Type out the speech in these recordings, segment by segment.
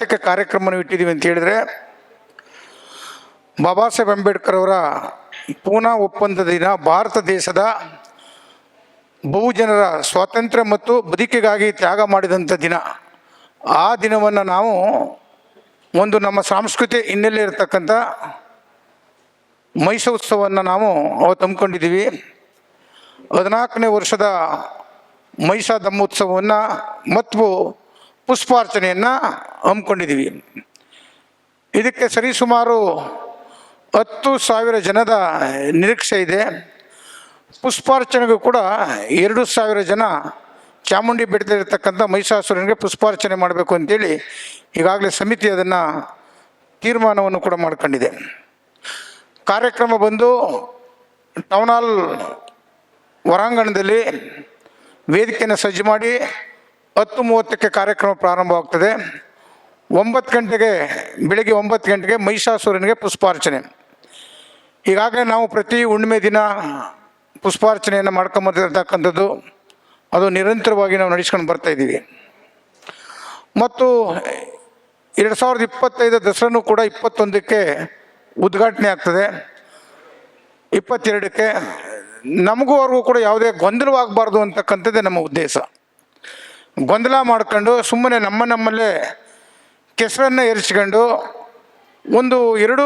ಪ್ರತ್ಯೇಕ ಕಾರ್ಯಕ್ರಮವನ್ನು ಇಟ್ಟಿದ್ದೀವಿ ಅಂತ ಹೇಳಿದ್ರೆ, ಬಾಬಾ ಸಾಹೇಬ್ ಅಂಬೇಡ್ಕರ್ ಅವರ ಪೂನಾ ಒಪ್ಪಂದದ ದಿನ ಭಾರತ ದೇಶದ ಬಹುಜನರ ಸ್ವಾತಂತ್ರ್ಯ ಮತ್ತು ಬದುಕಿಗಾಗಿ ತ್ಯಾಗ ಮಾಡಿದಂಥ ದಿನ. ಆ ದಿನವನ್ನು ನಾವು ಒಂದು ನಮ್ಮ ಸಾಂಸ್ಕೃತಿ ಹಿನ್ನೆಲೆ ಇರತಕ್ಕಂಥ ಮೈಸೋತ್ಸವವನ್ನು ನಾವು ಅವತ್ತು ಹಮ್ಮಿಕೊಂಡಿದ್ದೀವಿ. ಹದಿನಾಲ್ಕನೇ ವರ್ಷದ ಮೈಸಾ ದಮ್ಮೋತ್ಸವವನ್ನು ಮತ್ತು ಪುಷ್ಪಾರ್ಚನೆಯನ್ನು ಹಮ್ಮಿಕೊಂಡಿದ್ದೀವಿ. ಇದಕ್ಕೆ ಸರಿಸುಮಾರು ಹತ್ತು ಸಾವಿರ ಜನದ ನಿರೀಕ್ಷೆ ಇದೆ. ಪುಷ್ಪಾರ್ಚನೆಗೂ ಕೂಡ ಎರಡು ಸಾವಿರ ಜನ ಚಾಮುಂಡಿ ಬೆಟ್ಟದಲ್ಲಿರ್ತಕ್ಕಂಥ ಮಹಿಷಾಸುರನಿಗೆ ಪುಷ್ಪಾರ್ಚನೆ ಮಾಡಬೇಕು ಅಂತೇಳಿ ಈಗಾಗಲೇ ಸಮಿತಿ ಅದನ್ನು ತೀರ್ಮಾನವನ್ನು ಕೂಡ ಮಾಡ್ಕೊಂಡಿದೆ. ಕಾರ್ಯಕ್ರಮ ಬಂದು ಟೌನ್ ಹಾಲ್ ಹೊರಾಂಗಣದಲ್ಲಿ ವೇದಿಕೆಯನ್ನು ಸಜ್ಜು ಮಾಡಿ ಹತ್ತು ಮೂವತ್ತಕ್ಕೆ ಕಾರ್ಯಕ್ರಮ ಪ್ರಾರಂಭವಾಗ್ತದೆ. ಒಂಬತ್ತು ಗಂಟೆಗೆ, ಬೆಳಿಗ್ಗೆ ಒಂಬತ್ತು ಗಂಟೆಗೆ ಮಹಿಷಾಸುರನಿಗೆ ಪುಷ್ಪಾರ್ಚನೆ. ಈಗಾಗಲೇ ನಾವು ಪ್ರತಿ ಹುಣ್ಣಿಮೆ ದಿನ ಪುಷ್ಪಾರ್ಚನೆಯನ್ನು ಮಾಡ್ಕೊಂಬಂದಿರತಕ್ಕಂಥದ್ದು, ಅದು ನಿರಂತರವಾಗಿ ನಾವು ನಡೆಸ್ಕೊಂಡು ಬರ್ತಾ ಇದ್ದೀವಿ. ಮತ್ತು ಎರಡು ಸಾವಿರದ ಇಪ್ಪತ್ತೈದು ದಸರಾನು ಕೂಡ ಇಪ್ಪತ್ತೊಂದಕ್ಕೆ ಉದ್ಘಾಟನೆ ಆಗ್ತದೆ. ಇಪ್ಪತ್ತೆರಡಕ್ಕೆ ನಮಗೂ ಅವ್ರಿಗೂ ಕೂಡ ಯಾವುದೇ ಗೊಂದಲವಾಗಬಾರ್ದು ಅಂತಕ್ಕಂಥದ್ದೇ ನಮ್ಮ ಉದ್ದೇಶ. ಗೊಂದಲ ಮಾಡ್ಕೊಂಡು ಸುಮ್ಮನೆ ನಮ್ಮ ನಮ್ಮಲ್ಲೇ ಕೆಸರನ್ನು ಎರಚ್ಕೊಂಡು ಒಂದು ಎರಡು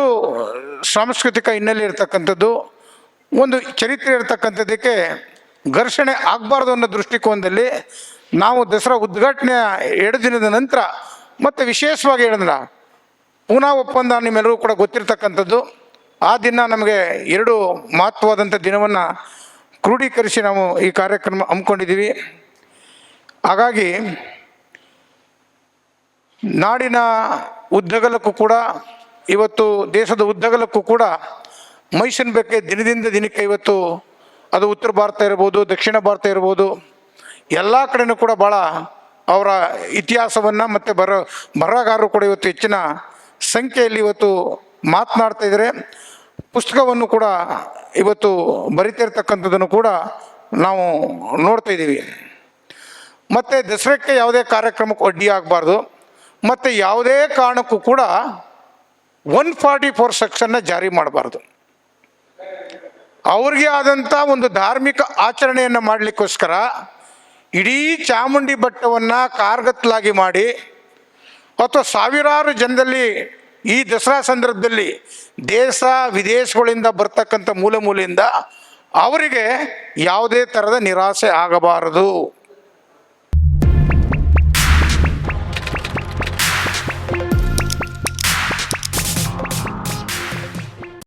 ಸಾಂಸ್ಕೃತಿಕ ಹಿನ್ನೆಲೆ ಇರತಕ್ಕಂಥದ್ದು, ಒಂದು ಚರಿತ್ರೆ ಇರತಕ್ಕಂಥದ್ದಕ್ಕೆ ಘರ್ಷಣೆ ಆಗಬಾರ್ದು ಅನ್ನೋ ದೃಷ್ಟಿಕೋನದಲ್ಲಿ ನಾವು ದಸರಾ ಉದ್ಘಾಟನೆಯ ಎರಡು ದಿನದ ನಂತರ ಮತ್ತು ವಿಶೇಷವಾಗಿ ಹೇಳಿದ್ರ ಪೂನಾ ಒಪ್ಪಂದ ನಿಮ್ಮೆಲ್ಲರೂ ಕೂಡ ಗೊತ್ತಿರ್ತಕ್ಕಂಥದ್ದು. ಆ ದಿನ ನಮಗೆ ಎರಡು ಮಹತ್ವವಾದಂಥ ದಿನವನ್ನು ಕ್ರೋಢೀಕರಿಸಿ ನಾವು ಈ ಕಾರ್ಯಕ್ರಮ ಹಮ್ಮಿಕೊಂಡಿದ್ದೀವಿ. ಹಾಗಾಗಿ ನಾಡಿನ ಉದ್ದಗಲಕ್ಕೂ ಕೂಡ, ಇವತ್ತು ದೇಶದ ಉದ್ದಗಲಕ್ಕೂ ಕೂಡ ಮೈಸೂರಿನ ಬಗ್ಗೆ ದಿನದಿಂದ ದಿನಕ್ಕೆ ಇವತ್ತು ಅದು ಉತ್ತರ ಭಾರತ ಇರ್ಬೋದು, ದಕ್ಷಿಣ ಭಾರತ ಇರ್ಬೋದು, ಎಲ್ಲ ಕಡೆನೂ ಕೂಡ ಭಾಳ ಅವರ ಇತಿಹಾಸವನ್ನು ಮತ್ತು ಬರ, ಬರಹಗಾರರು ಕೂಡ ಇವತ್ತು ಹೆಚ್ಚಿನ ಸಂಖ್ಯೆಯಲ್ಲಿ ಇವತ್ತು ಮಾತನಾಡ್ತಾ ಇದ್ದಾರೆ ಪುಸ್ತಕವನ್ನು ಕೂಡ ಇವತ್ತು ಬರಿತಿರ್ತಕ್ಕಂಥದ್ದನ್ನು ಕೂಡ ನಾವು ನೋಡ್ತಾ ಇದ್ದೀವಿ. ಮತ್ತು ದಸರಕ್ಕೆ ಯಾವುದೇ ಕಾರ್ಯಕ್ರಮಕ್ಕೆ ಅಡ್ಡಿ ಆಗಬಾರ್ದು. ಮತ್ತು ಯಾವುದೇ ಕಾರಣಕ್ಕೂ ಕೂಡ ಒನ್ ಫಾರ್ಟಿ ಫೋರ್ ಸೆಕ್ಷನ್ನ ಜಾರಿ ಮಾಡಬಾರ್ದು. ಅವ್ರಿಗೆ ಆದಂಥ ಒಂದು ಧಾರ್ಮಿಕ ಆಚರಣೆಯನ್ನು ಮಾಡಲಿಕ್ಕೋಸ್ಕರ ಇಡೀ ಚಾಮುಂಡಿ ಬೆಟ್ಟವನ್ನು ಕಾರ್ಗತ್ತಲಾಗಿ ಮಾಡಿ ಅಥವಾ ಸಾವಿರಾರು ಜನದಲ್ಲಿ ಈ ದಸರಾ ಸಂದರ್ಭದಲ್ಲಿ ದೇಶ ವಿದೇಶಗಳಿಂದ ಬರ್ತಕ್ಕಂಥ ಮೂಲ ಮೂಲೆಯಿಂದ ಅವರಿಗೆ ಯಾವುದೇ ಥರದ ನಿರಾಸೆ ಆಗಬಾರದು.